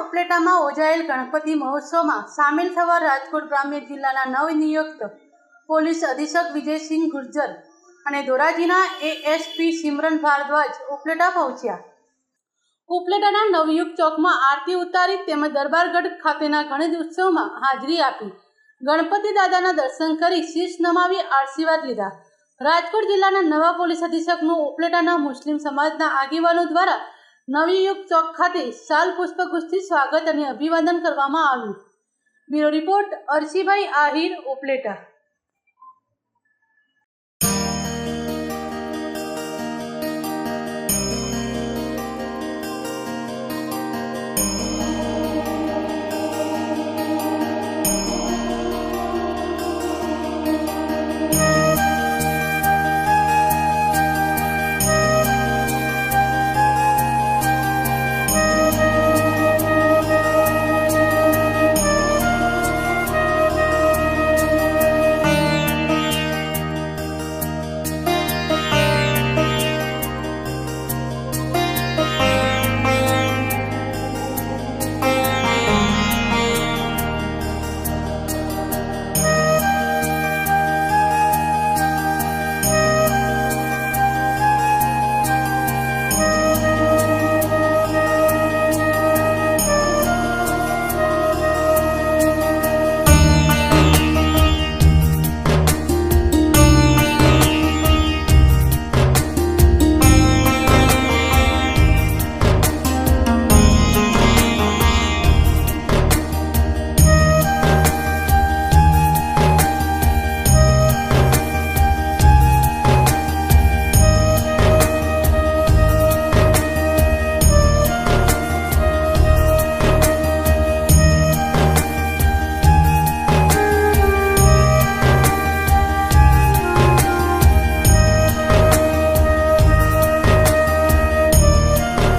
ઉપલેટામાં યોજાયેલ ગણપતિ મહોત્સવમાં સામેલ થવા રાજકોટ ગ્રામ્ય જિલ્લાના નવનિયુક્ત પોલીસ અધિક્ષક વિજયસિંહ ગુર્જર અને ધોરાજીના એએસપી સિમરન ભારદ્વાજ ઉપલેટા પહોંચ્યા. ઉપલેટાના નવયુગ ચોકમાં આરતી ઉતારી તેમજ દરબારગઢ ખાતેના ગણેશ ઉત્સવમાં હાજરી આપી. ગણપતિ દાદાના દર્શન કરી શીશ નમાવી આશીર્વાદ લીધા. રાજકોટ જિલ્લાના નવા પોલીસ અધિક્ષકનું ઉપલેટાના મુસ્લિમ સમાજના આગેવાનો દ્વારા નવયુગ ચોક ખાતે શાલ પુષ્પગુચ્છથી સ્વાગત અને અભિવાદન કરવામાં આવ્યું. Bureau report Arshibhai Ahir Upleta.